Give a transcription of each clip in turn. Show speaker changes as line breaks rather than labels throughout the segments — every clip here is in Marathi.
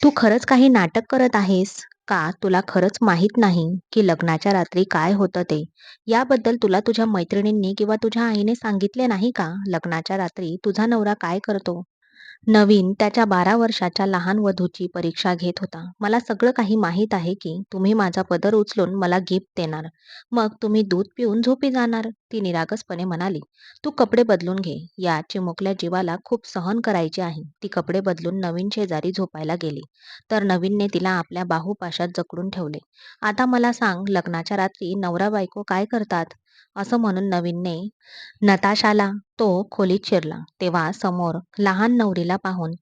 तू खरंच काही नाटक करत आहेस का तुला खरंच माहीत नाही की लग्नाच्या रात्री काय होतं ते? याबद्दल तुला तुझ्या मैत्रिणींनी किंवा तुझ्या आईने सांगितले नाही का? लग्नाच्या रात्री तुझा नवरा काय करतो? नवीन त्याच्या बारा वर्षाच्या लहान वधूची परीक्षा घेत होता. मला सगळं काही माहीत आहे की तुम्ही माझा पदर उचलून मला गिफ्ट देणार. मग तुम्ही दूध पिऊन झोपी जाणार. ती निरागसपणे म्हणाली, तू कपडे बदलून घे. या चिमुकल्या जीवाला खूप सहन करायचे आहे. ती कपडे बदलून नवीन शेजारी झोपायला गेली. तर नवीनने तिला आपल्या बाहुपाशात जकडून ठेवले. आता मला सांग, लग्नाच्या रात्री नवरा बायको काय करतात? असं म्हणून नवीनने नताशाला तो खोलीत शिरला. तेव्हा समोर लहान नवरीला पाहून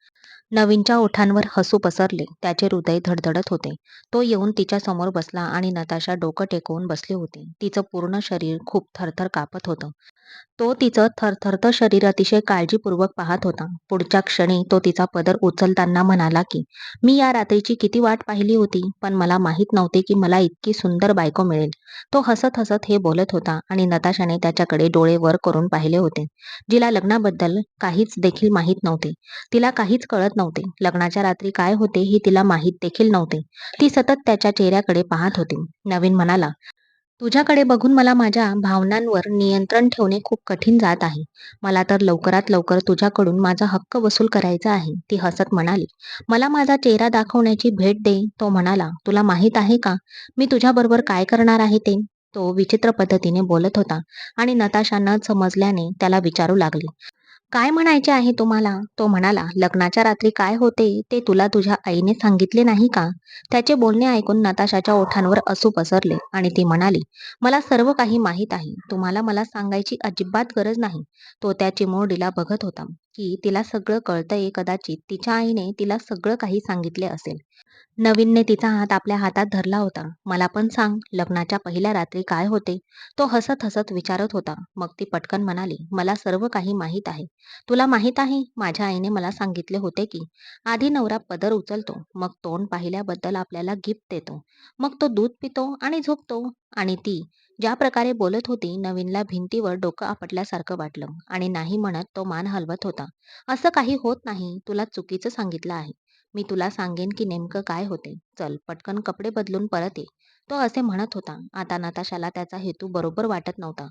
नवीनच्या ओठांवर हसू पसरले. त्याचे हृदय धडधडत होते. तो येऊन तिच्या समोर बसला आणि नताशा डोकं टेकवून बसली होती. तिचं पूर्ण शरीर खूप थरथर कापत होतं. तो तिचं थरथरतं शरीर अतिशय काळजीपूर्वक पाहत होता. पुढच्या क्षणी तो तिचा पदर उचलताना म्हणाला की, मी या रात्रीची किती वाट पाहिली होती, पण मला माहीत नव्हते की मला इतकी सुंदर बायको मिळेल. तो हसत हसत हे बोलत होता आणि नताशाने त्याच्याकडे डोळे वर करून पाहिले होते. जिला लग्नाबद्दल काहीच देखील माहीत नव्हते. तिला काहीच कळत नव्हते. लग्नाच्या रात्री काय होते हे तिला माहीत देखील नव्हते. ती सतत त्याच्या चेहऱ्याकडे पाहत होती. नवीन म्हणाला, तुझ्याकडे बघून मला माझ्या भावनांवर नियंत्रण ठेवणे खूप कठीण जात आहे. मला तर लवकरात लवकर तुझ्याकडून माझा हक्क वसूल करायचा आहे. ती हसत म्हणाली, मला माझा चेहरा दाखवण्याची भेट दे. तो म्हणाला, तुला माहीत आहे का मी तुझ्याबरोबर काय करणार आहे ते? तो विचित्र पद्धतीने बोलत होता आणि नताशा न समजल्याने त्याला विचारू लागली, काय म्हणायचे आहे तुम्हाला? तो म्हणाला, लग्नाच्या रात्री काय होते ते तुला तुझ्या आईने सांगितले नाही का? त्याचे बोलणे ऐकून नताशाच्या ओठांवर असू पसरले आणि ती म्हणाली, मला सर्व काही माहीत आहे. तुम्हाला मला सांगायची अजिबात गरज नाही. तो त्या चिमुरडीला बघत होता की तिला सगळं कळतंय कदाचित तिच्या आईने तिला सगळं काही सांगितले असेल. नवीनने तिचा हात आपल्या हातात धरला होता. मला पण सांग, लग्नाच्या पहिल्या रात्री काय होते? तो हसत हसत विचारत होता. मग ती पटकन म्हणाली, मला सर्व काही माहीत आहे. तुला माहीत आहे, माझ्या आईने मला सांगितले होते की आधी नवरा पदर उचलतो, मग तोंड पाहिल्याबद्दल आपल्याला गिफ्ट देतो. मग तो दूध पितो आणि झोपतो. आणि ती ज्या प्रकारे बोलत होती, नवीनला भिंतीवर डोकं आपटल्यासारखं वाटलं आणि नाही म्हणत तो मान हलवत होता. असं काही होत नाही. तुला चुकीचं सांगितलं आहे. मी तुला सांगेन की नेमकं काय होते. चल, पटकन कपडे बदलून परत ये. तो असे म्हणत होता. आता नताशाला त्याचा हेतू बरोबर वाटत नव्हता.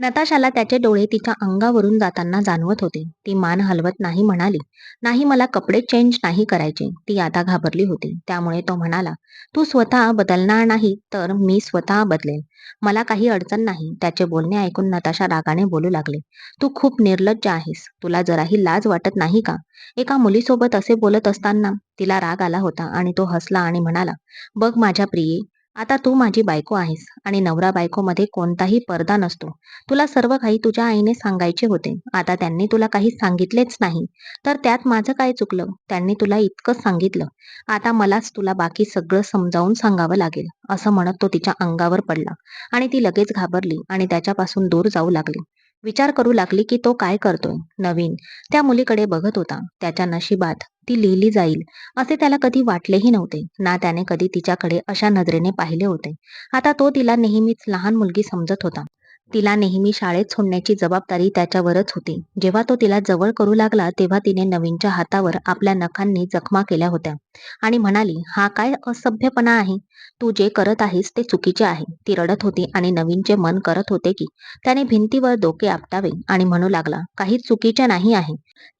नताशाला त्याचे डोळे तिच्या अंगावरून जाताना जाणवत होते. ती मान हलवत नाही म्हणाली, नाही मला कपडे चेंज नाही करायचे. ती आता घाबरली होती. त्यामुळे तो म्हणाला, तू स्वतः बदलणार नाही तर मी स्वतः बदलेन. मला काही अडचण नाही. त्याचे बोलणे ऐकून नताशा रागाने बोलू लागले तू खूप निर्लज्ज आहेस. तुला जराही लाज वाटत नाही का? एका मुलीसोबत असे बोलत असताना तिला राग आला होता आणि तो हसला आणि म्हणाला, बघ माझ्या प्रिये, आता तू माझी बायको आहेस आणि नवरा बायकोमध्ये कोणताही पडदा नसतो. तुला सर्व काही तुझ्या आईने सांगायचे होते. आता त्यांनी तुला काही सांगितलेच नाही, तर त्यात माझं काय चुकलं? त्यांनी तुला इतकंच सांगितलं. आता मलाच तुला बाकी सगळं समजावून सांगावं लागेल. असं म्हणत तो तिच्या अंगावर पडला आणि ती लगेच घाबरली आणि त्याच्यापासून दूर जाऊ लागली. विचार करू लागली की तो काय करतोय. नवीन त्या मुलीकडे बघत होता. त्याच्या नशिबात ती लिहिली जाईल असे त्याला कधी वाटलेही नव्हते. ना त्याने कधी तिच्याकडे अशा नजरेने पाहिले होते. आता तो तिला नेहमीच लहान मुलगी समजत होता. तिला नेहमी शाळेत सोडण्याची जबाबदारी त्याच्यावरच होती. जेव्हा तो तिला जवळ करू लागला तेव्हा तिने नवीनच्या हातावर आपल्या नखांनी जखमा केल्या होत्या आणि म्हणाली, हा काय असभ्यपणा आहे? तू जे करत आहेस ते चुकीचे आहे. ती रडत होती आणि नवीनचे मन करत होते की त्याने भिंतीवर डोके आपटावे आणि म्हणू लागला, काही चुकीचे नाही आहे.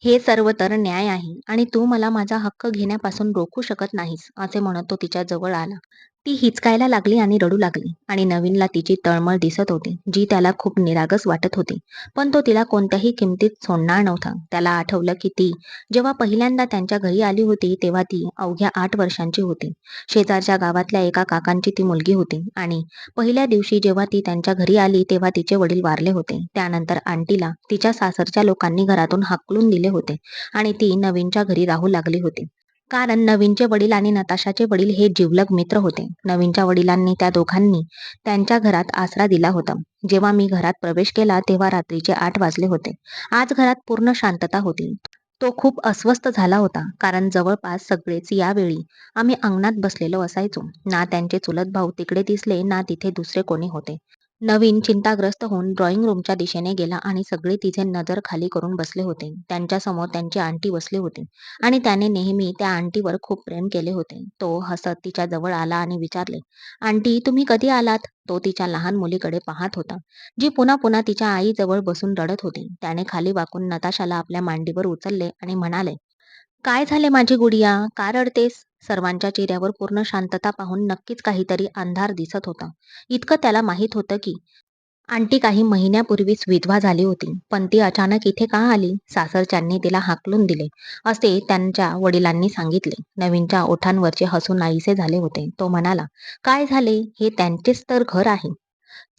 हे सर्व तर न्याय आहे आणि तू मला माझा हक्क घेण्यापासून रोखू शकत नाहीस. असे म्हणत तो तिच्या जवळ आला. ती हिचकायला लागली आणि रडू लागली आणि नवीनला तिची तळमळ दिसत होती, जी त्याला खूप निरागस वाटत होती. पण तो तिला कोणत्याही किमतीत सोडणार नव्हता. त्याला आठवलं की ती जेव्हा पहिल्यांदा त्यांच्या घरी आली होती तेव्हा ती अवघ्या आठ वर्षांची होती. शेजारच्या गावातल्या एका काकांची ती मुलगी होती आणि पहिल्या दिवशी जेव्हा ती त्यांच्या घरी आली तेव्हा तिचे वडील वारले होते. त्यानंतर आंटीला तिच्या सासरच्या लोकांनी घरातून हाकलून दिले होते आणि ती नवीनच्या घरी राहू लागली होती. कारण नवीनचे वडील आणि नताशाचे वडील हे जिवलग मित्र होते. नवीनच्या वडिलांनी त्या दोघांनी त्यांच्या घरात आसरा दिला होता. जेव्हा मी घरात प्रवेश केला तेव्हा रात्रीचे आठ वाजले होते. आज घरात पूर्ण शांतता होती. तो खूप अस्वस्थ झाला होता कारण जवळपास सगळेच यावेळी आम्ही अंगणात बसलेलो असायचो. ना त्यांचे चुलत भाऊ तिकडे दिसले ना तिथे दुसरे कोणी होते. नवीन चिंताग्रस्त होऊन ड्रॉइंग रूमच्या दिशेने गेला आणि सगळे तिचे नजर खाली करून बसले होते. त्यांच्यासमोर त्यांची आंटी बसली होती आणि त्याने नेहमी त्या आंटीवर खूप प्रेम केले होते. तो हसत तिच्या जवळ आला आणि विचारले, "आंटी, तुम्ही कधी आलात?" तो तिच्या लहान मुलीकडे पाहत होता, जी पुन्हा पुन्हा तिच्या आईजवळ बसून रडत होती. त्याने खाली वाकून नताशाला आपल्या मांडीवर उचलले आणि म्हणाले, "काय झाले माझी गुडिया? का रडतेस?" सर्वांच्या चेहऱ्यावर पूर्ण शांतता पाहून नक्कीच काहीतरी अंधार दिसत होता. इतकं त्याला माहीत होतं की आंटी काही महिन्यापूर्वीच विधवा झाली होती. पण ती अचानक इथे का आली? सासरच्यांनी तिला हाकलून दिले, असे त्यांच्या वडिलांनी सांगितले. नवीनच्या ओठांवरचे हसू नाहीसे झाले होते. तो म्हणाला, "काय झाले? हे त्यांचेच तर घर आहे.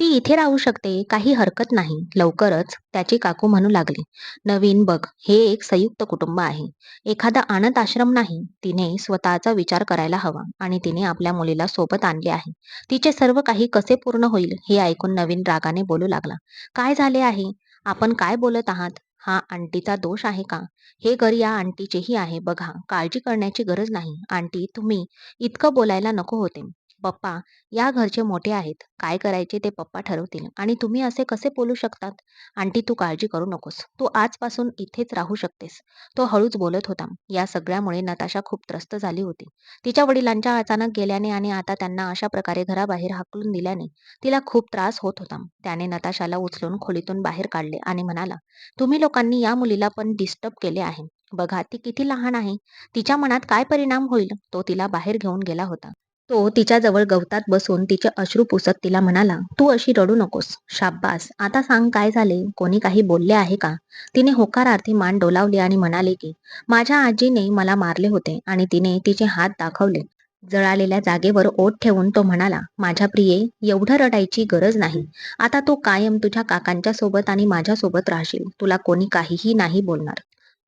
ती इथे राहू शकते, काही हरकत नाही. लवकरच त्याची काकू म्हणू लागली, "नवीन बघ, हे एक संयुक्त कुटुंब आहे. एखादा अनाथ आश्रम नाही. तिने स्वतःचा विचार करायला हवा आणि तिने आपल्या मुलीला सोबत आणले आहे. तिचे सर्व काही कसे पूर्ण होईल?" हे ऐकून नवीन रागाने बोलू लागला, "काय झाले आहे? आपण काय बोलत आहात? हा आंटीचा दोष आहे का? हे घर या आंटीचेही आहे. बघा, काळजी करण्याची गरज नाही. आंटी, तुम्ही इतकं बोलायला नको होते. पप्पा या घरचे मोठे आहेत. काय करायचे ते पप्पा ठरवतील आणि तुम्ही असे कसे बोलू शकतात? आंटी, तू काळजी करू नकोस. तू आजपासून इथेच राहू शकतेस." तो हळूच बोलत होता. या सगळ्यामुळे नताशा खूप त्रस्त झाली होती. तिच्या वडिलांच्या अचानक गेल्याने आणि आता त्यांना अशा प्रकारे घराबाहेर हाकलून दिल्याने तिला खूप त्रास होत होता. त्याने नताशाला उचलून खोलीतून बाहेर काढले आणि म्हणाला, "तुम्ही लोकांनी या मुलीला पण डिस्टर्ब केले आहे. बघा, ती किती लहान आहे. तिच्या मनात काय परिणाम होईल?" तो तिला बाहेर घेऊन गेला होता. तो तिच्याजवळ गवतात बसून तिचे अश्रू पुसत तिला म्हणाला, "तू अशी रडू नकोस. शाब्बास. आता सांग काय झाले? कोणी काही बोलले आहे का?" तिने होकारार्थी मान डोलावली आणि म्हणाले की, "माझ्या आजीने मला मारले होते." आणि तिने तिचे हात दाखवले. जळालेल्या जागेवर ओठ ठेवून तो म्हणाला, "माझ्या प्रिये, एवढं रडायची गरज नाही. आता तू कायम तुझ्या काकांच्या सोबत आणि माझ्यासोबत राहशील. तुला कोणी काहीही नाही बोलणार."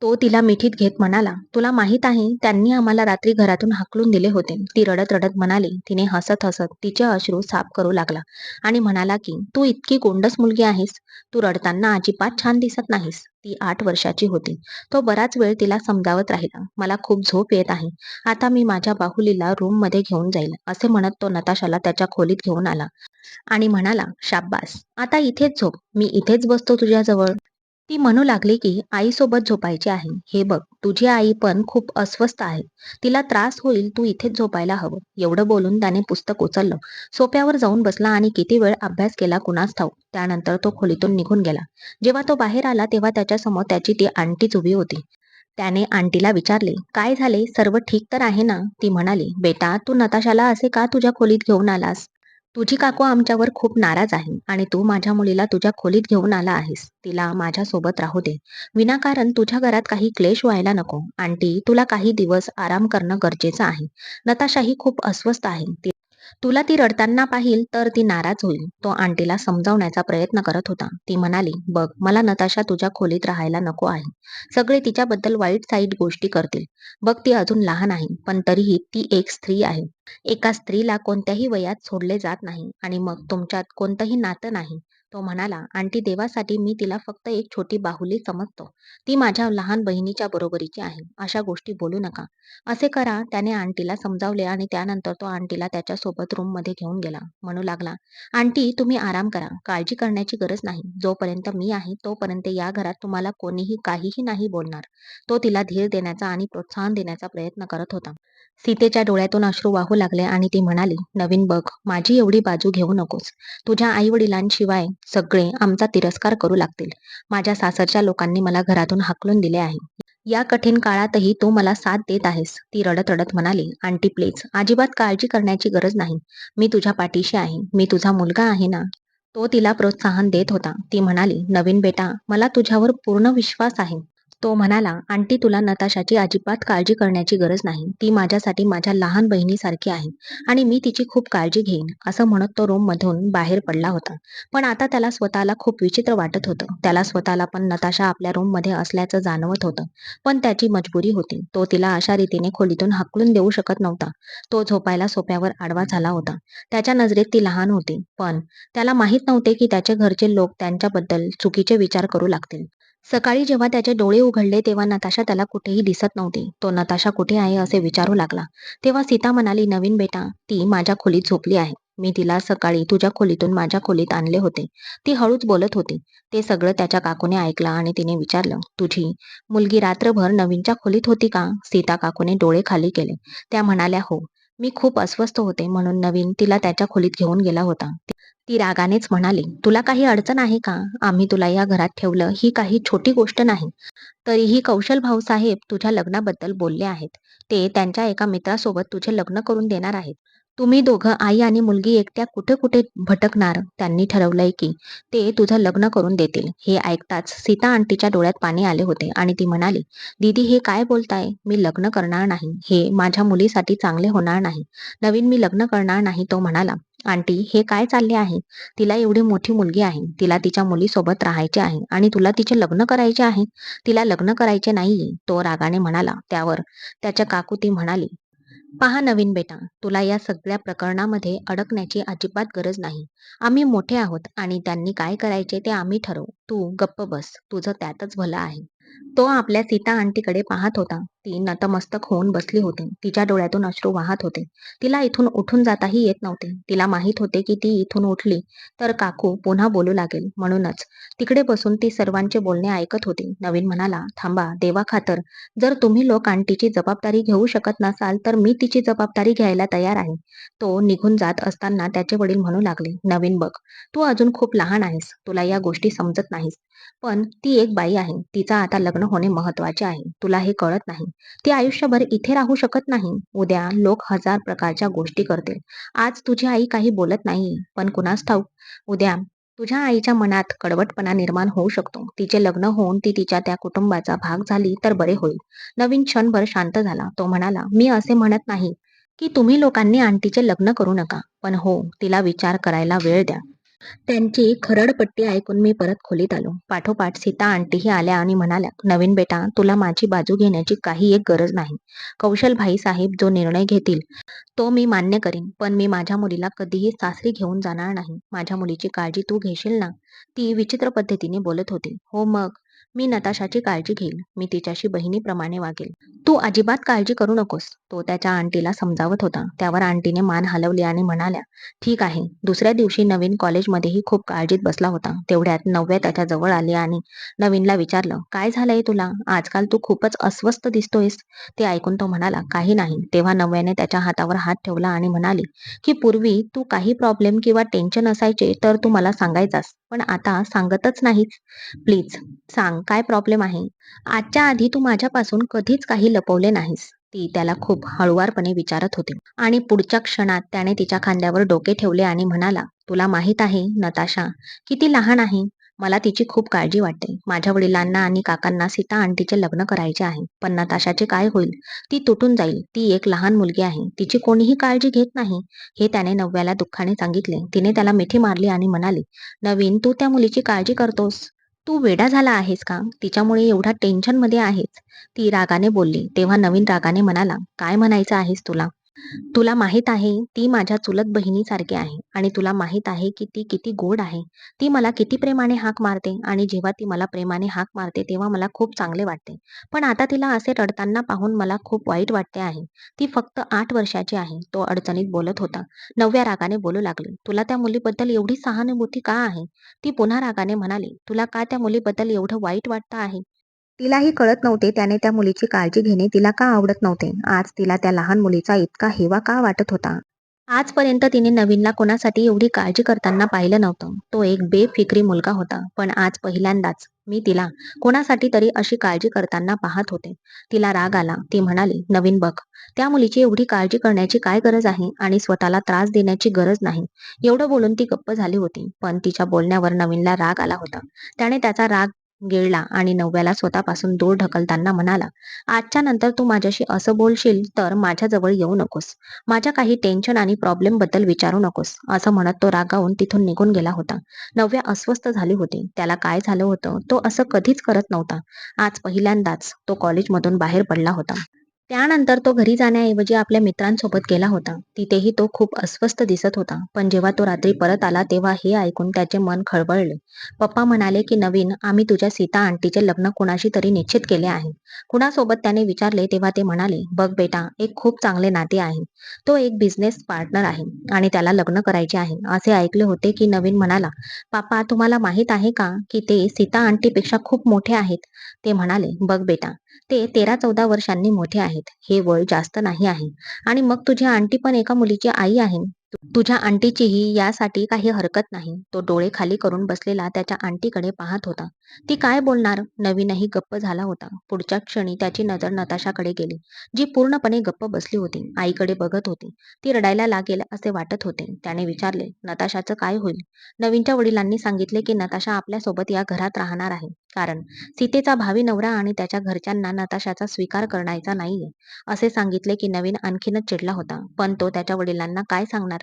तो तिला मिठीत घेत म्हणाला, "तुला माहीत आहे, त्यांनी आम्हाला रात्री घरातून हाकलून दिले होते." ती रडत रडत म्हणाली. तिने हसत हसत तिचे अश्रू साफ करू लागला आणि म्हणाला की, "तू इतकी गोंडस मुलगी आहेस. तू रडताना अजिबात छान दिसत नाहीस." ती आठ वर्षाची होती. तो बराच वेळ तिला समजावत राहिला, "मला खूप झोप येत आहे. आता मी माझ्या बाहुलीला रूममध्ये घेऊन जाईल." असे म्हणत तो नताशाला त्याच्या खोलीत घेऊन आला आणि म्हणाला, "शाब्बास. आता इथेच झोप. मी इथेच बसतो तुझ्याजवळ." ती म्हणू लागली की, "आईसोबत झोपायचे आहे. हे बघ, तुझी आई पण खूप अस्वस्थ आहे. तिला त्रास होईल. तू इथेच झोपायला हवं." एवढं बोलून त्याने पुस्तक उचललं, सोप्यावर जाऊन बसला आणि किती वेळ अभ्यास केला कुणास ठाऊ त्यानंतर तो खोलीतून निघून गेला. जेव्हा तो बाहेर आला तेव्हा त्याच्यासमोर त्याची ती आंटीच उभी होती. त्याने आंटीला विचारले, "काय झाले? सर्व ठीक तर आहे ना?" ती म्हणाली, "बेटा, तू नताशाला असे का तुझ्या खोलीत घेऊन आलास? तुझी काकू आमच्यावर खूप नाराज आहे आणि तू माझ्या मुलीला तुझ्या खोलीत घेऊन आला आहेस. तिला माझ्यासोबत राहू दे. विनाकारण तुझ्या घरात काही क्लेश व्हायला नको. आंटी, तुला काही दिवस आराम करणं गरजेचं आहे. नताशाही खूप अस्वस्थ आहे. तुला ती रडताना पाहील तर ती नाराज होईल." तो आंटीला समजावण्याचा प्रयत्न करत होता. ती म्हणाली, "बघ, मला नताशा तुझ्या खोलीत राहायला नको आहे. सगळे तिच्याबद्दल वाईट साईट गोष्टी करतील. बघ, ती अजून लहान आहे, पण तरीही ती एक स्त्री आहे. एका स्त्रीला कोणत्याही वयात सोडले जात नाही आणि मग तुमच्यात कोणतंही नातं नाही." तो म्हणाला, "आंटी, देवासाठी मी तिला फक्त एक छोटी बाहुली समजतो. ती माझ्या लहान बहिणीच्या बरोबरीची आहे. अशा गोष्टी बोलू नका." "असे करा." त्याने आंटीला समजावले आणि त्यानंतर तो आंटीला त्याच्यासोबत रूममध्ये घेऊन गेला. म्हणू लागला, "आंटी, तुम्ही आराम करा. काळजी करण्याची गरज नाही. जोपर्यंत मी आहे तोपर्यंत या घरात तुम्हाला कोणीही काहीही नाही बोलणार." तो तिला धीर देण्याचा आणि प्रोत्साहन देण्याचा प्रयत्न करत होता. सीतेच्या डोळ्यातून अश्रू वाहू लागले आणि ती म्हणाली, "नवीन बघ, माझी एवढी बाजू घेऊ नकोस. तुझ्या आई-वडिलांशिवाय सगळे आमचा तिरस्कार करू लागतील. माझ्या सासरच्या लोकांनी मला घरातून हाकलून दिले आहे. या कठीण काळातही तू मला साथ देत आहेस." ती रडत रडत म्हणाली, "आंटी प्लीज, अजिबात काळजी करण्याची गरज नाही. मी तुझ्या पाठीशी आहे. मी तुझा मुलगा आहे ना?" तो तिला प्रोत्साहन देत होता. ती म्हणाली, "नवीन बेटा, मला तुझ्यावर पूर्ण विश्वास आहे." तो म्हणाला, "आंटी, तुला नताशाची अजिबात काळजी करण्याची गरज नाही. ती माझ्यासाठी माझ्या लहान बहिणीसारखी आहे आणि मी तिची खूप काळजी घेईन." असं म्हणत तो रूममधून बाहेर पडला होता. पण आता त्याला स्वतःला खूप विचित्र वाटत होतं. त्याला स्वतःला पण नताशा आपल्या रूममध्ये असल्याचं जाणवत होतं. पण त्याची मजबुरी होती. तो तिला अशा रीतीने खोलीतून हाकलून देऊ शकत नव्हता. तो झोपायला सोप्यावर आडवा झाला होता. त्याच्या नजरेत ती लहान होती. पण त्याला माहीत नव्हते की त्याचे घरचे लोक त्यांच्याबद्दल चुकीचे विचार करू लागतील. सकाळी जेव्हा त्याचे डोळे उघडले तेव्हा नताशा त्याला कुठेही दिसत नव्हती. तो नताशा कुठे आहे असे विचारू लागला. तेव्हा सीता म्हणाली, "नवीन बेटा, ती माझ्या खोलीत झोपली आहे." मी तिला सकाळी तुझ्या खोलीतून माझ्या खोलीत आणले होते ती हळूच बोलत होती ते सगळं त्याच्या काकूने ऐकलं आणि तिने विचारलं तुझी मुलगी रात्रभर नवीनच्या खोलीत होती का सीता काकूने डोळे खाली केले त्या म्हणाल्या हो मी खूप अस्वस्थ होते म्हणून नवीन तिला त्याच्या खोलीत घेऊन गेला होता. ती रागानेच म्हणाली तुला काही अडचण आहे का? आम्ही तुला या घरात ठेवलं ही काही छोटी गोष्ट नाही. तरीही कौशल भाऊसाहेब तुझ्या लग्नाबद्दल बोलले आहेत. ते त्यांच्या एका मित्रासोबत तुझे लग्न करून देणार आहेत. तुम्ही दोघं आई आणि मुलगी एकट्या कुठे कुठे भटकणार? त्यांनी ठरवलंय की ते तुझं लग्न करून देतील. हे ऐकताच सीता आंटीच्या डोळ्यात पाणी आले होते आणि ती म्हणाली दीदी हे काय बोलताय? मी लग्न करणार नाही. हे माझ्या मुलीसाठी चांगले होणार नाही. नवीन मी लग्न करणार नाही तो म्हणाला. आंटी हे काय चालले आहे? तिला एवढी मोठी मुलगी आहे. तिला तिच्या मुलीसोबत राहायचे आहे आणि तुला तिचे लग्न करायचे आहे. तिला लग्न करायचे नाहीये. तो रागाने म्हणाला. त्यावर त्याच्या काकू ती म्हणाली पहा नवीन बेटा तुला या सगळ्या प्रकरणामध्ये अडकण्याची अजिबात गरज नाही. आम्ही मोठे आहोत आणि त्यांनी काय करायचे ते आम्ही ठरवू. तू गप्प बस तुझं त्यातच भलं आहे. तो आपल्या सीता आंटीकडे पाहत होता. ती नतमस्तक होऊन बसली होती. तिच्या डोळ्यातून अश्रू वाहत होते. तिला इथून उठून जाताही येत नव्हते. तिला माहीत होते की ती इथून उठली तर काकू पुन्हा बोलू लागेल. म्हणूनच तिकडे बसून ती सर्वांचे बोलणे ऐकत होती. नवीन म्हणाला थांबा देवा खातर जर तुम्ही लोक आंटीची जबाबदारी घेऊ शकत नसाल तर मी तिची जबाबदारी घ्यायला तयार आहे. तो निघून जात असताना त्याचे वडील म्हणू लागले नवीन बघ तू अजून खूप लहान आहेस. तुला या गोष्टी समजत नाहीस. पण ती एक बाई आहे. तिचा आता आता लग्न होणे महत्त्वाचे आहे. तुला हे कळत नाही. ती आयुष्यभर इथे राहू शकत नाही. उद्या लोक हजार प्रकारच्या गोष्टी करतील. आज तुझी आई काही बोलत नाही पण कुणास ठाऊक? उद्या तुझ्या आईच्या मनात कडवटपणा निर्माण होऊ शकतो. तिचे लग्न होऊन ती तिच्या त्या कुटुंबाचा भाग झाली तर बरे होईल. नवीन क्षणभर शांत झाला. तो म्हणाला मी असे म्हणत नाही की तुम्ही लोकांनी आंटीचे लग्न करू नका. पण हो तिला विचार करायला वेळ द्या. त्यांची खरडपट्टी ऐकून मी परत खोलीत आलो. पाठोपाठ सीता आंटीही आल्या आणि म्हणाल्या नवीन बेटा तुला माझी बाजू घेण्याची काही एक गरज नाही. कौशल भाई साहेब जो निर्णय घेतील तो मी मान्य करीन पण मी माझ्या मुलीला कधीही सासरी घेऊन जाणार नाही. माझ्या मुलीची काळजी तू घेशील ना? ती विचित्र पद्धतीने बोलत होती. हो मग मी नताशाची काळजी घेईल. मी तिच्याशी बहिणीप्रमाणे वागेल. तू अजिबात काळजी करू नकोस. तो त्याच्या आंटीला समजावत होता. त्यावर आंटीने मान हलवली आणि म्हणाल्या ठीक आहे. दुसऱ्या दिवशी नवीन कॉलेजमध्येही खूप काळजीत बसला होता. तेवढ्यात नव्या त्याच्याजवळ आली आणि नवीनला विचारलं काय झालंय तुला? आजकाल तू खूपच अस्वस्थ दिसतोयस. ते ऐकून तो म्हणाला काही नाही. तेव्हा नव्याने त्याच्या हातावर हात ठेवला आणि म्हणाली की पूर्वी तू काही प्रॉब्लेम किंवा टेन्शन असायचे तर तू मला सांगायचास. पण आता सांगतच नाहीस. प्लीज सांग. काय प्रॉब्लेम आहे? आजच्या आधी तू माझ्यापासून कधीच काही लपवले नाहीस. ती त्याला खूप हळुवारपणे विचारत होती. आणि पुढच्या क्षणात त्याने तिच्या खांद्यावर डोके ठेवले आणि म्हणाला तुला माहीत आहे नताशा किती लहान आहे? मला तिची खूप काळजी वाटते. माझ्या वडिलांना आणि काकांना सीता आंटीचे लग्न करायचे आहे. पण नताशाचे काय होईल? ती तुटून जाईल. ती एक लहान मुलगी आहे. तिची कोणीही काळजी घेत नाही. हे त्याने नव्याला दुःखाने सांगितले. तिने त्याला मिठी मारली आणि म्हणाली नवीन तू त्या मुलीची काळजी करतोस. तू वेडा झाला आहेस का? तिच्यामुळे एवढा टेन्शनमध्ये आहेस. ती रागाने बोलली. तेव्हा नवीन रागाने म्हणाला काय म्हणायचं आहेस तुला? तुला माहीत आहे ती माझ्या चुलत बहिणीसारखी आहे आणि तुला माहीत आहे की ती किती गोड आहे. ती मला किती प्रेमाने हाक मारते आणि जेव्हा ती मला प्रेमाने हाक मारते तेव्हा मला खूप चांगले वाटते. पण आता तिला असे रडताना पाहून मला खूप वाईट वाटते आहे. ती फक्त आठ वर्षाची आहे तो अडचणीत बोलत होता. नवव्या रागाने बोलू लागली. तुला त्या मुलीबद्दल एवढी सहानुभूती का आहे? ती पुन्हा रागाने म्हणाली. तुला का त्या मुलीबद्दल एवढं वाईट वाटतं आहे? तिलाही कळत नव्हते त्याने त्या मुलीची काळजी घेणे तिला का आवडत नव्हते. आज तिला त्या लहान मुलीचा इतका हेवा का वाटत होता? आजपर्यंत तिने नवीनला कोणासाठी एवढी काळजी करताना पाहिलं नव्हतं. तो एक बेफिक्री मुलगा होता. पण आज पहिल्यांदाच मी तिला कोणासाठी तरी अशी काळजी करताना पाहत होते. तिला राग आला. ती म्हणाली नवीन बघ त्या मुलीची एवढी काळजी करण्याची काय गरज आहे आणि स्वतःला त्रास देण्याची गरज नाही. एवढं बोलून ती गप्प झाली होती. पण तिच्या बोलण्यावर नवीनला राग आला होता. त्याने त्याचा राग गिळला आणि नव्याला स्वतःपासून दूर ढकलताना म्हणाला आजच्या नंतर तू माझ्याशी असं बोलशील तर माझ्याजवळ येऊ नकोस. माझ्या काही टेन्शन आणि प्रॉब्लेमबद्दल विचारू नकोस असं म्हणत तो रागावून तिथून निघून गेला होता. नव्या अस्वस्थ झाली होती. त्याला काय झालं होतं? तो असं कधीच करत नव्हता. आज पहिल्यांदाच तो कॉलेजमधून बाहेर पडला होता. त्यानंतर तो घरी जाण्याऐवजी आपल्या मित्रांसोबत गेला होता. तिथेही तो खूप अस्वस्थ दिसत होता. पण जेव्हा तो रात्री परत आला तेव्हा हे ऐकून त्याचे मन खळबळले. पप्पा म्हणाले की नवीन, आम्ही तुझ्या सीता आंटीचे लग्न कुणाशी तरी निश्चित केले आहे. कुणासोबत त्याने विचारले तेव्हा ते म्हणाले, बघ बेटा, एक खूप चांगले नाते आहे. तो एक बिझनेस पार्टनर आहे आणि त्याला लग्न करायचे आहे. असे ऐकले होते की नवीन म्हणाला, पापा तुम्हाला माहीत आहे का की ते सीता आंटीपेक्षा खूप मोठे आहेत? ते म्हणाले, बघ बेटा, ते तेरा चौदा वर्षांनी मोठे आहेत. हे वय जास्त नाही आहे. आणि मग तुझी आंटी पण एका मुलीची आई आहे. तुझ्या आंटीचीही यासाठी काही हरकत नाही. तो डोळे खाली करून बसलेला त्याच्या आंटीकडे पाहत होता. ती काय बोलणार? नवीनही गप्प झाला होता. पुढच्या क्षणी त्याची नजर नताशाकडे गेली, जी पूर्णपणे गप्प बसली होती. आईकडे बघत होती. ती रडायला लागेल असे वाटत होते. त्याने विचारले, नताशाचं काय होईल? नवीनच्या वडिलांनी सांगितले की नताशा आपल्यासोबत या घरात राहणार आहे. कारण सीतेचा भावी नवरा आणि त्याच्या घरच्यांना नताशाचा स्वीकार करायचा नाहीये. असे सांगितले की नवीन आणखीनच चिडला होता. पण तो त्याच्या वडिलांना काय सांगणार?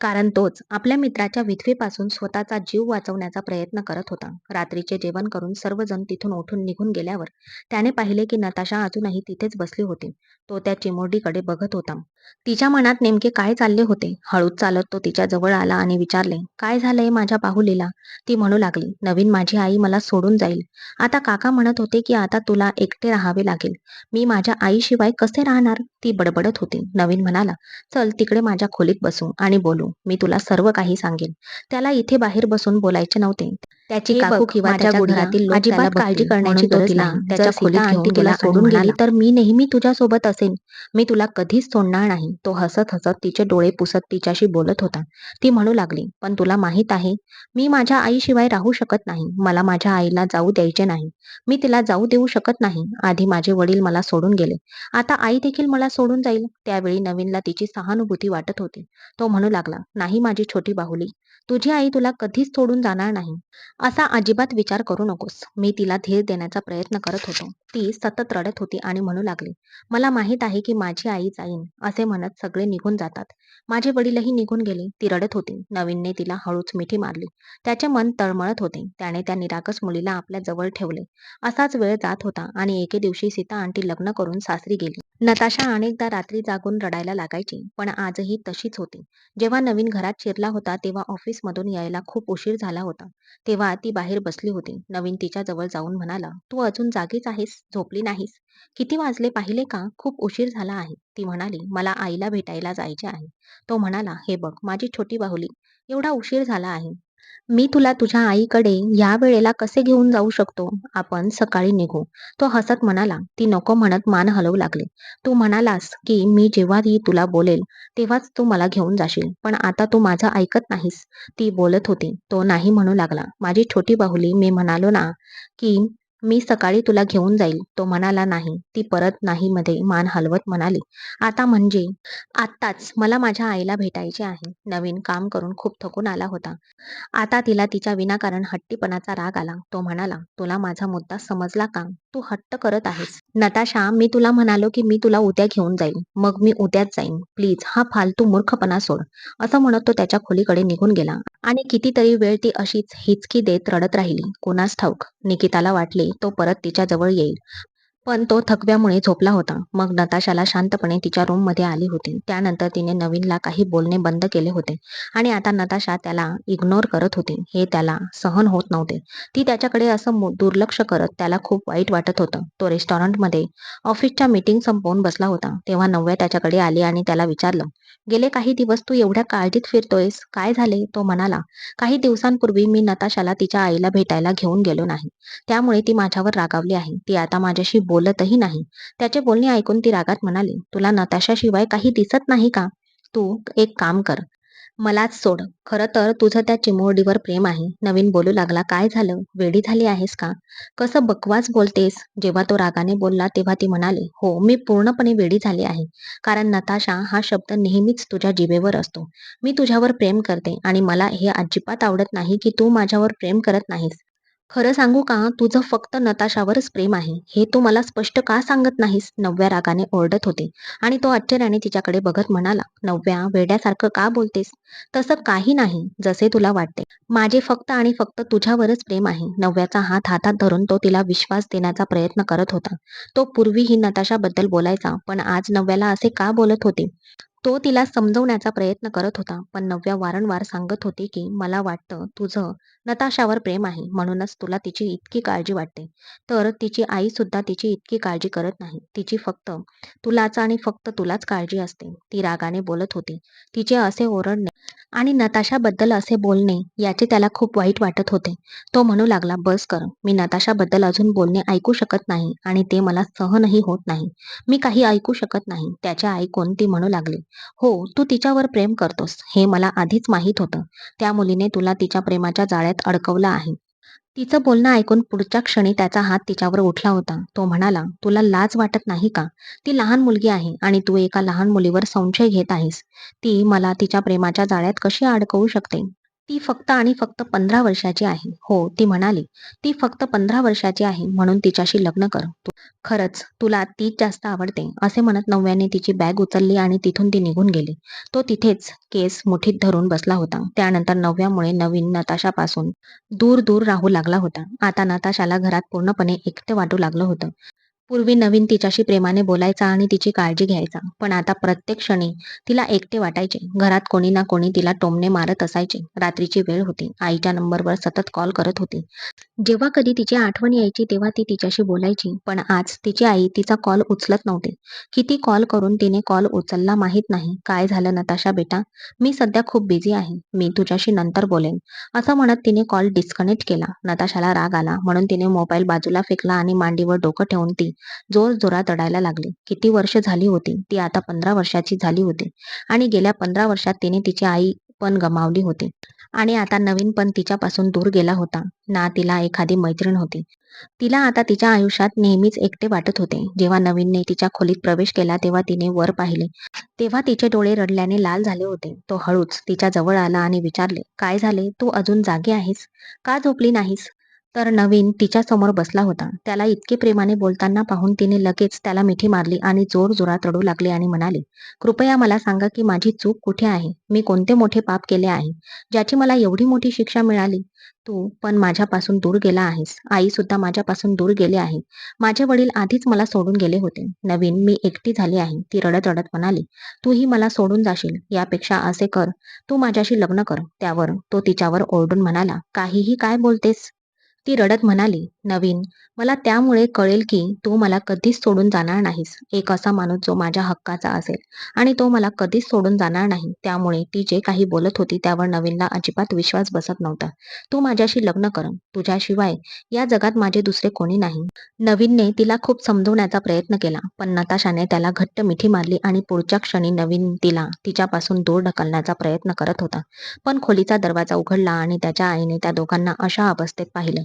कारण तोच आपल्या मित्राच्या विधवेपासून स्वतःचा जीव वाचवण्याचा प्रयत्न करत होता. रात्रीचे जेवण करून सर्वजण तिथून उठून निघून गेल्यावर त्याने पाहिले की नताशा अजूनही तिथेच बसली होती. तो त्या चिमुरडीकडे बघत होता. तिच्या मनात नेमके काय चालले होते? हळूच चालत तो तिच्या जवळ आला आणि विचारले, काय झालंय माझ्या बाहुलीला? ती म्हणू लागली, नवीन माझी आई मला सोडून जाईल. आता काका म्हणत होते की आता तुला एकटे राहावे लागेल. मी माझ्या आईशिवाय कसे राहणार? ती बडबडत होती. नवीन म्हणाला, चल तिकडे माझ्या खोलीत बसू आणि बोलू. मी तुला सर्व काही सांगेन. त्याला इथे बाहेर बसून बोलायचे नव्हते. त्याची काकू किंवा त्याच्या घरातील अजिबात काळजी करण्याची गरज नाही. त्याच्या खोलीत तुला सोडून गेली तर मी नेहमी तुझ्यासोबत असेन. मी तुला कधीच सोडणार नाही. तो हसत हसत तिचे डोळे पुसत तिच्याशी बोलत होता. ती म्हणू लागली, पण तुला माहीत आहे, मी माझ्या आईशिवाय राहू शकत नाही. मला माझ्या आईला जाऊ द्यायचे नाही. मी तिला जाऊ देऊ शकत नाही. आधी माझे वडील मला सोडून गेले. आता आई देखील मला सोडून जाईल. त्यावेळी नवीनला तिची सहानुभूती वाटत होती. तो म्हणू लागला, नाही माझी छोटी बाहुली, तुझी आई तुला कधीच सोडून जाणार नाही. असा अजिबात विचार करू नकोस. मी तिला धीर देण्याचा प्रयत्न करत होतो. ती सतत रडत होती आणि म्हणू लागली, मला माहीत आहे की माझी आई जाईन. असे म्हणत सगळे निघून जातात. माझे वडीलही निघून गेले. ती रडत होती. नवीनने तिला हळूच मिठी मारली. त्याचे मन तळमळत होते. त्याने त्या निरागस मुलीला आपल्या जवळ ठेवले. असाच वेळ जात होता आणि एके दिवशी सीता आंटी लग्न करून सासरी गेली. नताशा अनेकदा रात्री जागून रडायला लागायची. पण आजही तशीच होती. जेव्हा नवीन घरात शिरला होता तेव्हा ऑफिस ऑफिसमधून यायला खूप उशीर झाला होता. तेव्हा ती बाहेर बसली होती. नवीन तिच्या जवळ जाऊन म्हणाला, तू अजून जागीच आहेस? झोपली नाहीस? किती वाजले पाहिले का? खूप उशीर झाला आहे. ती म्हणाली, मला आईला भेटायला जायचे आहे. तो म्हणाला, हे बघ माझी छोटी बाहुली, एवढा उशीर झाला आहे. मी तुला तुझ्या आईकडे या वेळेला कसे घेऊन जाऊ शकतो? आपण सकाळी निघू. तो हसत म्हणाला. ती नको म्हणत मान हलवू लागली. तू म्हणालास की मी जेव्हाही तुला बोलेल तेव्हाच तू मला घेऊन जाशील. पण आता तू माझं ऐकत नाहीस. ती बोलत होती. तो नाही म्हणू लागला. माझी छोटी बाहुली, मी म्हणालो ना की मी सकाळी तुला घेऊन जाईल. तो म्हणाला नाही. ती परत नाही मध्ये मान हलवत म्हणाली, आता म्हणजे? आत्ताच. मला माझ्या आईला भेटायचे आहे. नवीन काम करून खूप थकून आला होता. आता तिला तिच्या विनाकारण हट्टीपणाचा राग आला. तो म्हणाला, तुला माझा मुद्दा समजला का? तू हट्ट करत आहेस. नताशा, मी तुला म्हणालो की मी तुला उद्या घेऊन जाईन. मग मी उद्याच जाईन. प्लीज हा फालतू मूर्खपणा सोड. असं म्हणत तो त्याच्या खोलीकडे निघून गेला. आणि कितीतरी वेळ ती अशीच हिचकी देत रडत राहिली. कुणास ठाऊक, निकिताला वाटले तो परत तिच्याजवळ येईल. पण तो थकव्यामुळे झोपला होता. मग नताशाला शांतपणे तिच्या रूममध्ये आली होती. त्यानंतर तिने नवीनला काही बोलणे बंद केले होते. आणि आता नताशा त्याला इग्नोर करत होती. हे त्याला सहन होत नव्हते. ती त्याच्याकडे असं दुर्लक्ष करत त्याला खूप वाईट वाटत होतं. तो रेस्टॉरंटमध्ये ऑफिसच्या मीटिंग संपवून बसला होता. तेव्हा नव्या त्याच्याकडे आली आणि त्याला विचारलं, गेले काही दिवस तू एवढ्या काळजीत फिरतोयस. काय झाले? तो म्हणाला, काही दिवसांपूर्वी मी नताशाला तिच्या आईला भेटायला घेऊन गेलो नाही. त्यामुळे ती माझ्यावर रागावली आहे. ती आता माझ्याशी बोलतही नाही. त्याचे बोलणे ऐकून ती रागात म्हणाली, तुला नताशाशिवाय काही दिसत नाही का? तू एक काम कर. मलाच सोड. खरं तर तुझं त्या चिमुरडीवर प्रेम आहे. नवीन बोलू लागला, काय झालं? वेडी झाली आहेस का? कसं बकवास बोलतेस? जेव्हा तो रागाने बोलला तेव्हा ती म्हणाली, हो मी पूर्णपणे वेडी झाली आहे. कारण नताशा हा शब्द नेहमीच तुझ्या जिभेवर असतो. मी तुझ्यावर प्रेम करते आणि मला हे अजिबात आवडत नाही की तू माझ्यावर प्रेम करत नाहीस. खरं सांगू का? तुझं फक्त नताशावरच प्रेम आहे. हे तू मला स्पष्ट का सांगत नाहीस? नव्या रागाने ओरडत होते. आणि तो आश्चर्याने तिच्याकडे बघत म्हणाला नव्या वेड्यासारखं का बोलतेस? तसं काही नाही जसे तुला वाटते. माझे फक्त आणि फक्त तुझ्यावरच प्रेम आहे. नव्याचा हात हातात धरून तो तिला विश्वास देण्याचा प्रयत्न करत होता. तो पूर्वीही नताशाबद्दल बोलायचा पण आज नव्याला असे का बोलत होते? तो तिला समजवण्याचा प्रयत्न करत होता पण नव्या वारंवार सांगत होती की मला वाटतं तुझं नताशावर प्रेम आहे म्हणूनच तुला तिची इतकी काळजी वाटते. तर तिची आई सुद्धा तिची इतकी काळजी करत नाही. तिची फक्त तुलाच आणि फक्त तुलाच काळजी असते. ती रागाने बोलत होती. तिचे असे ओरडणे आणि नताशाबद्दल असे बोलणे याचे त्याला खूप वाईट वाटत होते. तो म्हणू लागला बस कर. मी नताशाबद्दल अजून बोलणे ऐकू शकत नाही आणि ते मला सहनही होत नाही. मी काही ऐकू शकत नाही. त्याचे ऐकून ती म्हणू लागली. हो तू तिच्यावर प्रेम करतोस हे मला आधीच माहीत होतं. त्या मुलीने तुला तिच्या प्रेमाच्या जाळ्यात अडकवलं आहे. तिचं बोलणं ऐकून पुढच्या क्षणी त्याचा हात तिच्यावर उठला होता. तो म्हणाला तुला लाज वाटत नाही का? ती लहान मुलगी आहे आणि तू एका लहान मुलीवर संशय घेत आहेस. ती मला तिच्या प्रेमाच्या जाळ्यात कशी अडकवू शकते? ती फक्त आणि फक्त पंधरा वर्षाची आहे. हो ती म्हणाली ती फक्त पंधरा वर्षाची आहे म्हणून तिच्याशी लग्न कर. खरंच तुला तीच जास्त आवडते असे म्हणत नव्याने तिची बॅग उचलली आणि तिथून ती निघून गेली. तो तिथेच केस मुठीत धरून बसला होता. त्यानंतर नव्यामुळे नवीन नताशापासून दूर दूर राहू लागला होता. आता नताशाला घरात पूर्णपणे एकटे वाटू लागलं होतं. पूर्वी नवीन तिच्याशी प्रेमाने बोलायचा आणि तिची काळजी घ्यायचा. पण आता प्रत्येक क्षणी तिला एकटे वाटायचे. घरात कोणी ना कोणी तिला टोमणे मारत असायचे. रात्रीची वेळ होती. आईच्या नंबरवर सतत कॉल करत होती. जेव्हा कधी तिची आठवण यायची तेव्हा ती तिच्याशी बोलायची. पण आज तिची आई तिचा कॉल उचलत नव्हती. किती कॉल करून तिने कॉल उचलला माहीत नाही. काय झालं नताशा बेटा? मी सध्या खूप बिझी आहे. मी तुझ्याशी नंतर बोलेन. असं म्हणत तिने कॉल डिस्कनेक्ट केला. नताशाला राग आला. म्हणून तिने मोबाईल बाजूला फेकला आणि मांडीवर डोकं ठेवून ती जोर जोरात रडायला लागली. किती वर्ष झाली होती? ती आता पंधरा वर्षाची झाली होती. आणि गेल्या पंधरा वर्षात तिने तिची आई पण गमावली होती. आणि आता नवीन पण तिच्यापासून दूर गेला होता. ना तिला एखादी मैत्रीण होती. तिला आता तिच्या आयुष्यात नेहमीच एकटे वाटत होते. जेव्हा नवीनने तिच्या खोलीत प्रवेश केला तेव्हा तिने वर पाहिले. तेव्हा तिचे डोळे रडल्याने लाल झाले होते. तो हळूच तिच्या जवळ आला आणि विचारले काय झाले? तू अजून जागे आहेस? का झोपली नाहीस? तर नवीन तिच्या समोर बसला होता. त्याला इतके प्रेमाने बोलताना पाहून तिने लगेच त्याला मिठी मारली आणि जोर जोरात रडू लागली आणि म्हणाली कृपया मला सांगा की माझी चूक कुठे आहे? मी कोणते मोठे पाप केले आहे? ज्याची मला एवढी मोठी शिक्षा मिळाली? तू पण माझ्यापासून दूर गेला आहेस. आई सुद्धा माझ्यापासून दूर गेले आहे. माझे वडील आधीच मला सोडून गेले होते. नवीन मी एकटी झाली आहे. ती रडत रडत म्हणाली तूही मला सोडून जाशील. यापेक्षा असे कर. तू माझ्याशी लग्न कर. त्यावर तो तिच्यावर ओरडून म्हणाला काहीही काय बोलतेस? ती रडत म्हणाली नवीन मला त्यामुळे कळेल की तू मला कधीच सोडून जाणार नाहीस. एक असा माणूस जो माझ्या हक्काचा असेल आणि तो मला कधीच सोडून जाणार नाही. त्यामुळे ती जे काही बोलत होती त्यावर नवीनला अजिबात विश्वास बसत नव्हता. तू माझ्याशी लग्न कर. तुझ्याशिवाय या जगात माझे दुसरे कोणी नाही. नवीनने तिला खूप समजवण्याचा प्रयत्न केला पण नताशाने त्याला घट्ट मिठी मारली आणि पुढच्या क्षणी नवीन तिला तिच्यापासून दूर ढकलण्याचा प्रयत्न करत होता. पण खोलीचा दरवाजा उघडला आणि त्याच्या आईने त्या दोघांना अशा अवस्थेत पाहिलं.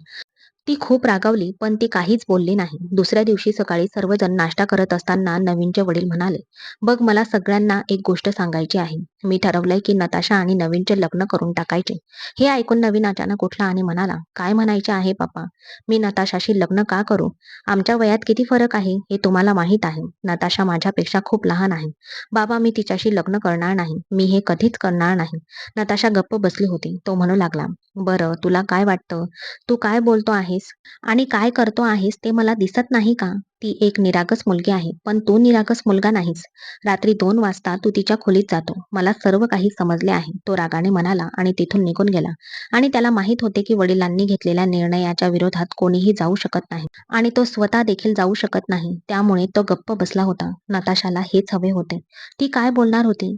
ती खूप रागावली पण ती काहीच बोलली नाही. दुसऱ्या दिवशी सकाळी सर्वजण नाश्ता करत असताना नवीनचे वडील म्हणाले बघ मला सगळ्यांना एक गोष्ट सांगायची आहे. मी ठरवलंय की नताशा आणि नवीनचे लग्न करून टाकायचे. हे ऐकून नवीन अचानक उठला आणि म्हणाला काय म्हणायचे आहे पप्पा? मी नताशाशी लग्न का करू? आमच्या वयात किती फरक आहे हे तुम्हाला माहीत आहे. नताशा माझ्यापेक्षा खूप लहान आहे. बाबा मी तिच्याशी लग्न करणार नाही. मी हे कधीच करणार नाही. नताशा गप्प बसली होती. तो म्हणू लागला बरं तुला काय वाटतं? तू काय बोलतो आहे? आहेस? आणि काय करतो आहेस ते मला दिसत नाही का? ती एक निरागस मुलगी आहे पण तू निरागस मुलगा नाहीस. रात्री दोन वाजता तू तिच्या खोलीत जातो. मला सर्व काही समजले आहे. तो रागाने म्हणाला आणि तिथून निघून गेला. आणि त्याला माहीत होते की वडिलांनी घेतलेल्या निर्णयाच्या विरोधात कोणीही जाऊ शकत नाही. आणि तो स्वतः देखील जाऊ शकत नाही. त्यामुळे तो गप्प बसला होता. नताशाला हेच हवे होते. ती काय बोलणार होती?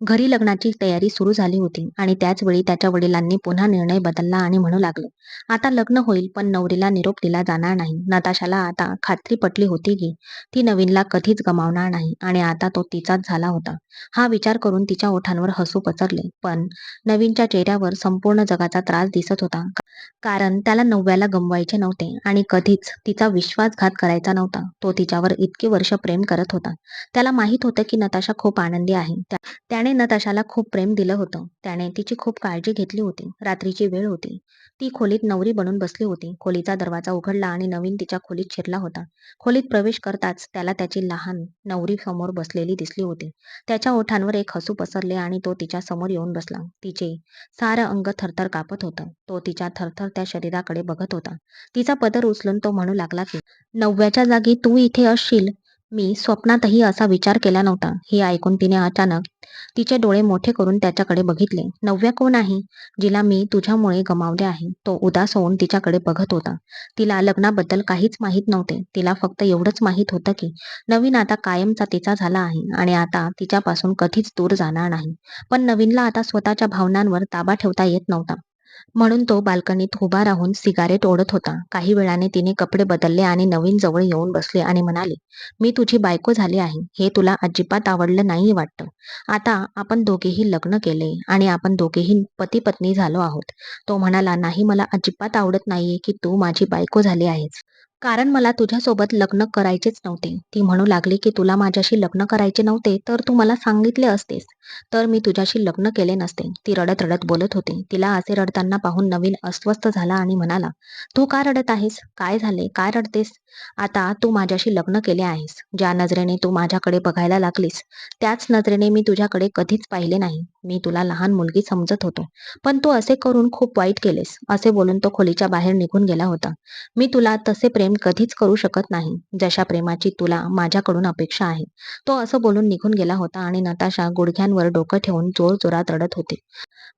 घरी लग्नाची तयारी सुरू झाली होती आणि त्याच वेळी त्याच्या वडिलांनी पुन्हा निर्णय बदलला आणि म्हणू लागले आता लग्न होईल पण नवरीला निरोप दिला जाणार नाही. नताशाला आता खात्री पटली होती की ती नवीनला कधीच गमावणार नाही आणि आता तो तिचाच झाला होता. हा विचार करून तिच्या ओठांवर हसू पसरले पण नवीनच्या चेहऱ्यावर संपूर्ण जगाचा त्रास दिसत होता. कारण त्याला नवव्याला गमवायचे नव्हते आणि कधीच तिचा विश्वासघात करायचा नव्हता. तो तिच्यावर इतके वर्ष प्रेम करत होता. त्याला माहीत होतं की नताशा खूप आनंदी आहे. त्या- त्याने नताशाला खूप प्रेम दिलं होतं. त्याने तिची खूप काळजी घेतली होती. रात्रीची वेळ होती. ती खोलीत नवरी बनून बसली होती. खोलीचा दरवाजा उघडला आणि नवीन तिच्या खोलीत शिरला होता. खोलीत प्रवेश करताच त्याला त्याची लहान नवरी समोर बसलेली दिसली होती. त्याच्या ओठांवर एक हसू पसरले आणि तो तिच्या समोर येऊन बसला. तिचे सारं अंग थरथर कापत होतं. तो तिच्या थरथर त्या शरीराकडे बघत होता. तिचा पदर उचलून तो म्हणू लागला की, नवव्याच्या जागी तू इथे असशील मी स्वप्नातही असा विचार केला नव्हता. हे ऐकून तिने अचानक तिचे डोळे मोठे करून त्याच्याकडे बघितले. नव्या कोण आहे? जिला मी तुझ्यामुळे गमावले आहे. तो उदास होऊन तिच्याकडे बघत होता. तिला लग्नाबद्दल काहीच माहीत नव्हते. तिला फक्त एवढंच माहीत होतं की नवीन आता कायमचा तिचा झाला आहे आणि आता तिच्यापासून कधीच दूर जाणार नाही. पण नवीनला आता स्वतःच्या भावनांवर ताबा ठेवता येत नव्हता. म्हणून तो बाल्कनीत उभा राहून सिगारेट ओढत होता. काही वेळाने तिने कपडे बदलले आणि नवीन जवळ येऊन बसले आणि म्हणाली, मी तुझी बायको झाली आहे. हे तुला अजिबात आवडलं नाही वाटतं. आता आपण दोघेही लग्न केले आणि आपण दोघेही पती-पत्नी झालो आहोत. तो म्हणाला, नाही मला अजिबात आवडत नाहीये की तू माझी बायको झाली आहेस. कारण मला तुझ्यासोबत लग्न करायचेच नव्हते. ती म्हणू लागली की तुला माझ्याशी लग्न करायचे नव्हते तर तू मला सांगितले असतेस. तर मी तुझ्याशी लग्न केले नसते. ती रडत रडत बोलत होती. तिला असे रडताना पाहून नवीन अस्वस्थ झाला आणि म्हणाला, तू का रडत आहेस? काय झाले? काय रडतेस? आता तू माझ्याशी लग्न केले आहेस. ज्या नजरेने तू माझ्याकडे बघायला लागलीस त्याच नजरेने मी तुझ्याकडे कधीच पाहिले नाही. मी तुला लहान मुलगी समजत होतो. पण तू असे करून खूप वाईट केलेस. असे बोलून तो खोलीच्या बाहेर निघून गेला होता. मी तुला तसे प्रेम कधीच करू शकत नाही. जशा प्रेमाची तुला माझ्याकडून अपेक्षा आहे. तो असं बोलून निघून गेला होता आणि नताशा गुडघ्यांवर डोकं ठेवून जोरजोरात रडत होती.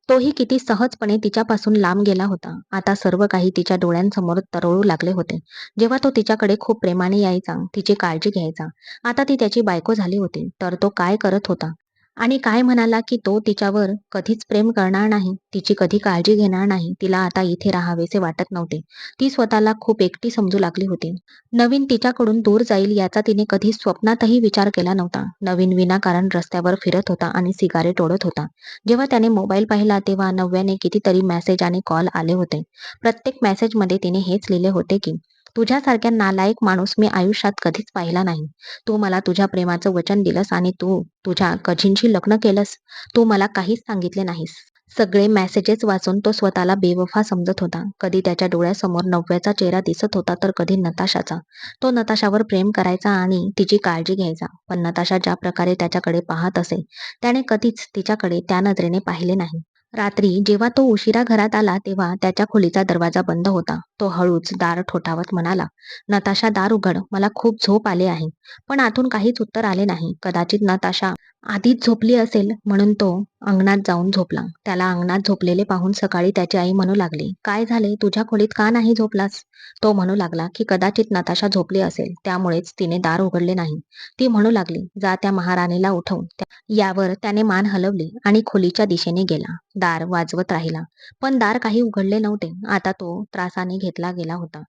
तोही किती सहजपणे तिच्यापासून लांब गेला होता. आता सर्व काही तिच्या डोळ्यांसमोर तरळू लागले होते. जेव्हा तो तिच्याकडे खूप प्रेमाने यायचा, तिची काळजी घ्यायचा. आता ती त्याची बायको झाली होती. तर तो काय करत होता? आणि काय म्हणाला की तो तिच्यावर कधीच प्रेम करणार नाही, तिची कधी काळजी घेणार नाही. तिला आता इथे राहावेसे वाटत नव्हते. ती स्वतःला खूप एकटी समजू लागली होती. नवीन तिच्याकडून दूर जाईल याचा तिने कधी स्वप्नातही विचार केला नव्हता. नवीन विनाकारण रस्त्यावर फिरत होता आणि सिगारेट ओढत होता. जेव्हा त्याने मोबाईल पाहिला तेव्हा नव्याने कितीतरी मेसेज आणि कॉल आले होते. प्रत्येक मेसेजमध्ये तिने हेच लिहिले होते की, तुझ्यासारख्या नालायक माणूस मी आयुष्यात कधीच पाहिला नाही. तू मला तुझ्या प्रेमाचं वचन दिलंस आणि तू तुझ्या कझिनशी लग्न केलंस. तू मला काहीच सांगितले नाहीस. सगळे मेसेजेस वाचून तो स्वतःला बेवफा समजत होता. कधी त्याच्या डोळ्यासमोर नव्याचा चेहरा दिसत होता तर कधी नताशाचा. तो नताशावर प्रेम करायचा आणि तिची काळजी घ्यायचा. पण नताशा ज्या प्रकारे त्याच्याकडे पाहत असे, त्याने कधीच तिच्याकडे त्या नजरेने पाहिले नाही. रात्री जेव्हा तो उशिरा घरात आला तेव्हा त्याच्या खोलीचा दरवाजा बंद होता. तो हळूच दार ठोठावत म्हणाला, नताशा दार उघड, मला खूप झोप आले आहे. पण आतून काहीच उत्तर आले नाही. कदाचित नताशा आधीच झोपली असेल म्हणून तो अंगणात जाऊन झोपला. त्याला अंगणात झोपलेले पाहून सकाळी त्याची आई म्हणू लागली, काय झाले? तुझ्या खोलीत का नाही झोपलास? तो म्हणू लागला की कदाचित नताशा झोपली असेल त्यामुळेच तिने दार उघडले नाही. ती म्हणू लागली, जा त्या महाराणीला उठवून यावर त्याने मान हलवली आणि खोलीच्या दिशेने गेला. दार वाजवत राहिला. पण दार काही उघडले नव्हते. आता तो त्रासाने घेतला गेला होता.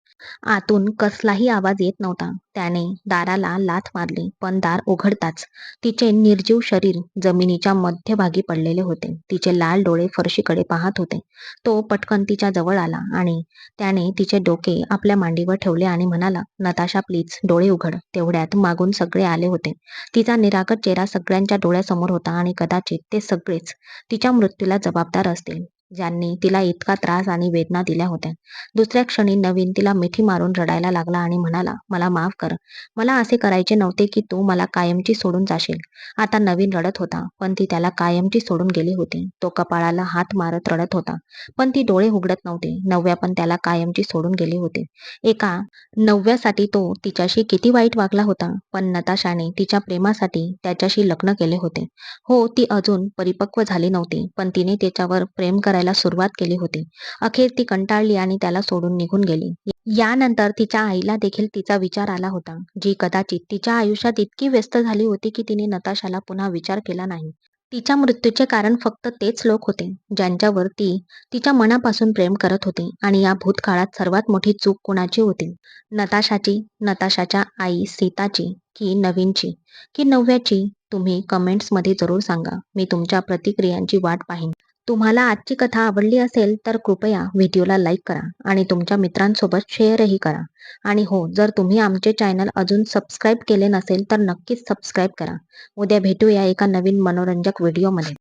आतून कसलाही आवाज येत नव्हता. त्याने दाराला लाथ मारली. पण दार उघडताच तिचे निर्जीव शरीर जमिनीच्या मध्यभागी पडलेले होते. तिचे लाल डोळे फरशीकडे पाहत होते. तो पटकन तिच्या जवळ आला आणि त्याने तिचे डोके आपल्या मांडीवर ठेवले आणि म्हणाला, नताशा प्लीज डोळे उघड. तेवढ्यात मागून सगळे आले होते. तिचा निरागत चेहरा सगळ्यांच्या डोळ्यासमोर होता आणि कदाचित ते सगळेच तिच्या मृत्यूला जबाबदार असतील, ज्यांनी तिला इतका त्रास आणि वेदना दिल्या होत्या. दुसऱ्या क्षणी नवीन तिला मिठी मारून रडायला लागला आणि म्हणाला, मला माफ कर. मला असे करायचे नव्हते की तू मला कायमची सोडून जाशील. आता नवीन रडत होता. पण ती त्याला कायमची सोडून गेली होती. तो कपाळाला हात मारत रडत होता. पण ती डोळे उघडत नव्हती. नवव्या पण त्याला कायमची सोडून गेली होती. एका नवव्यासाठी तो तिच्याशी किती वाईट वागला होता. पण नताशाने तिच्या प्रेमासाठी त्याच्याशी लग्न केले होते. हो ती अजून परिपक्व झाली नव्हती. पण तिने त्याच्यावर प्रेम करायला सुरुवात केली होती. अखेर ती कंटाळली आणि त्याला सोडून निघून गेली. यानंतर तिच्या आईला देखील तिचा विचार आला होता. जी कदाचित तिच्या आयुष्यात इतकी व्यस्त झाली होती की तिने नताशाला पुन्हा विचार केला नाही. तिच्या मृत्यूचे कारण फक्त तेच लोक होते, ज्यांच्यावर ती तिच्या मनापासून प्रेम करत होती. आणि या भूतकाळात सर्वात मोठी चूक कोणाची होती? नताशाची, नताशाच्या आई सीताची की नवीनची की नव्याची? तुम्ही कमेंट्समध्ये जरूर सांगा. मी तुमच्या प्रतिक्रियांची वाट पाहीन. तुम्हाला आजची कथा आवडली असेल तर कृपया व्हिडिओला लाईक करा आणि तुमच्या मित्रांसोबत शेअरही करा. आणि हो जर तुम्ही आमचे चॅनल अजून सबस्क्राईब केले नसेल तर नक्कीच सबस्क्राईब करा. उद्या भेटूया एका नवीन मनोरंजक व्हिडिओमध्ये.